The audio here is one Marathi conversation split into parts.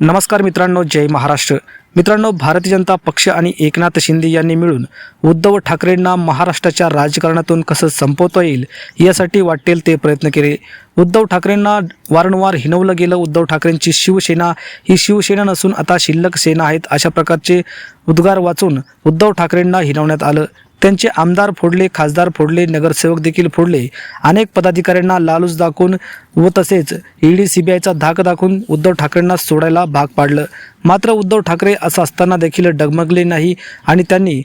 नमस्कार मित्रांनो जय महाराष्ट्र. मित्रांनो भारतीय जनता पक्ष आणि एकनाथ शिंदे यांनी मिळून उद्धव ठाकरेंना महाराष्ट्राच्या राजकारणातून कसं संपवता येईल यासाठी वाटेल ते प्रयत्न केले. उद्धव ठाकरेंना वारंवार हिनवलं गेलं. उद्धव ठाकरेंची शिवसेना ही शिवसेना नसून आता शिल्लक सेना आहेत अशा प्रकारचे उद्गार वाचून उद्धव ठाकरेंना हिनवण्यात आलं. त्यांचे आमदार फोडले खासदार फोडले नगरसेवक देखील फोडले. अनेक पदाधिकाऱ्यांना लालूच दाखवून व तसेच ईडी सीबीआयचा धाक दाखवून उद्धव ठाकरेंना सोडायला भाग पाडलं. मात्र उद्धव ठाकरे असं असताना देखील डगमगले नाही आणि त्यांनी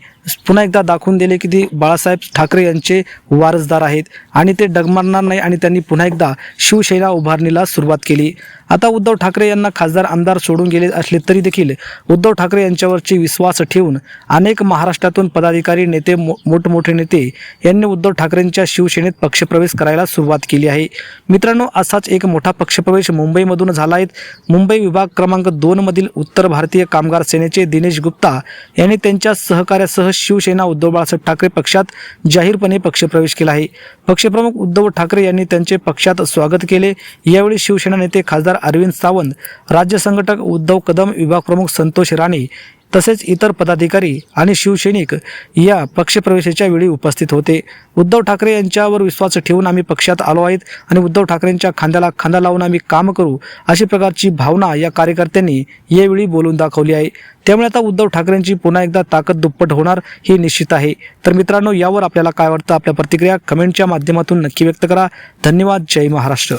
पुन्हा एकदा दाखवून दिले की ते बाळासाहेब ठाकरे यांचे वारसदार आहेत आणि ते डगमगणार नाही आणि त्यांनी पुन्हा एकदा शिवसेना उभारणीला सुरुवात केली. आता उद्धव ठाकरे यांना खासदार आमदार सोडून गेले असले तरी देखील उद्धव ठाकरे यांच्यावरची विश्वास ठेवून अनेक महाराष्ट्रातून पदाधिकारी नेते मो मोठमोठे नेते यांनी उद्धव ठाकरेंच्या शिवसेनेत पक्षप्रवेश करायला सुरुवात केली आहे. मित्रांनो असाच एक मोठा पक्षप्रवेश मुंबईमधून झाला आहे. मुंबई विभाग क्रमांक दोनमधील उत्तर भारतीय कामगार सेनेचे दिनेश गुप्ता यांनी त्यांच्या सहकार्यासह शिवसेना उद्धव बाळासाहेब ठाकरे पक्षात जाहीरपणे पक्षप्रवेश केला आहे. पक्षप्रमुख उद्धव ठाकरे यांनी त्यांचे पक्षात स्वागत केले. यावेळी शिवसेना नेते खासदार अरविंद सावंत राज्य संघटक उद्धव कदम विभाग प्रमुख संतोष राणे तसेच इतर पदाधिकारी आणि शिवसैनिक या पक्षप्रवेशाच्या वेळी उपस्थित होते. उद्धव ठाकरे यांच्यावर विश्वास ठेवून आम्ही पक्षात आलो आहेत आणि उद्धव ठाकरेंच्या खांद्याला खांदा लावून आम्ही काम करू अशी प्रकारची भावना या कार्यकर्त्यांनी यावेळी बोलून दाखवली आहे. त्यामुळे आता उद्धव ठाकरेंची पुन्हा एकदा ताकद दुप्पट होणार हे निश्चित आहे. तर मित्रांनो यावर आपल्याला काय वाटतं? आपल्या प्रतिक्रिया कमेंटच्या माध्यमातून नक्की व्यक्त करा. धन्यवाद. जय महाराष्ट्र.